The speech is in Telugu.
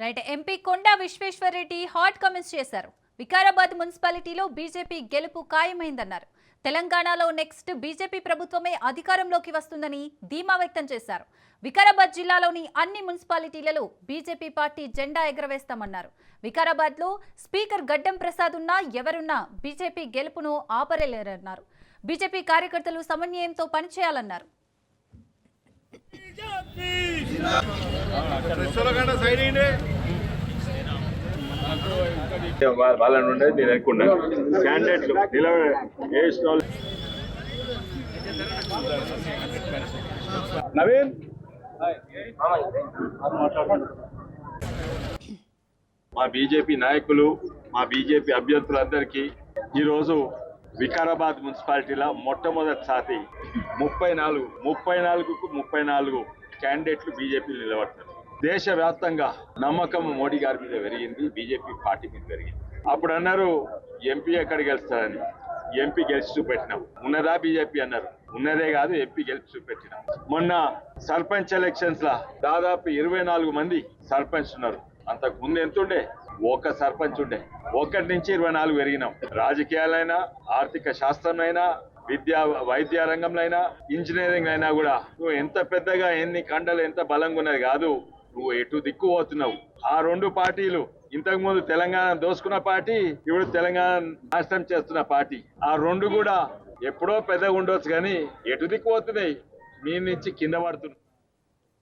Right MP Konda Vishweshwar Reddy hot comments చేశారు. వికారాబాద్ మున్సిపాలిటీలో బీజేపీ గెలుపు ఖాయమైందన్నారు. తెలంగాణలో నెక్స్ట్ బీజేపీ ప్రభుత్వమే అధికారంలోకి వస్తుందని ధీమా వ్యక్తం చేశారు. వికారాబాద్ జిల్లాలోని అన్ని మున్సిపాలిటీలలో బీజేపీ పార్టీ జెండా ఎగరవేస్తామన్నారు. వికారాబాద్లో స్పీకర్ గడ్డం ప్రసాద్ ఉన్నా ఎవరున్నా బీజేపీ గెలుపును ఆపరేలేరన్నారు. బీజేపీ కార్యకర్తలు సమన్వయంతో పనిచేయాలన్నారు. వాళ్ళని ఉండేది మీరు ఎక్కువ క్యాండిడేట్లు నిలవ నవీన్ మా బీజేపీ నాయకులు మా బీజేపీ అభ్యర్థులందరికీ ఈరోజు వికారాబాద్ మున్సిపాలిటీలో మొట్టమొదటిసారి ముప్పై నాలుగు ముప్పై నాలుగుకు ముప్పై నాలుగు క్యాండిడేట్లు బీజేపీలు నిలబడతారు. దేశవ్యాప్తంగా నమ్మకం మోడీ గారి మీద పెరిగింది బీజేపీ పార్టీ మీద పెరిగింది. అప్పుడు అన్నారు ఎంపీ ఎక్కడ గెలుస్తారని. ఎంపీ గెలిచి చూపెట్టినాం. ఉన్నదా బీజేపీ అన్నారు. ఉన్నదే కాదు ఎంపీ గెలిచి చూపెట్టినాం. మొన్న సర్పంచ్ ఎలక్షన్స్ లా దాదాపు ఇరవై నాలుగు మంది సర్పంచ్ ఉన్నారు. అంతకు ముందు ఎంత ఉండే ఒక సర్పంచ్ ఉండే. ఒకటి నుంచి ఇరవై నాలుగు పెరిగినాం. రాజకీయాలైనా ఆర్థిక శాస్త్రంలో విద్యా వైద్య రంగంలో అయినా ఇంజనీరింగ్ అయినా కూడా నువ్వు ఎంత పెద్దగా ఎన్ని కండలు ఎంత బలంగా ఉన్నది కాదు నువ్వు ఎటు దిక్కు పోతున్నావు. ఆ రెండు పార్టీలు ఇంతకు ముందు తెలంగాణ దోసుకున్న పార్టీ ఇప్పుడు తెలంగాణ నాశనం చేస్తున్న పార్టీ. ఆ రెండు కూడా ఎప్పుడో పెద్దగా ఉండొచ్చు కానీ ఎటు దిక్కు పోతున్నాయి? మీ నుంచి కింద పడుతున్నాయి.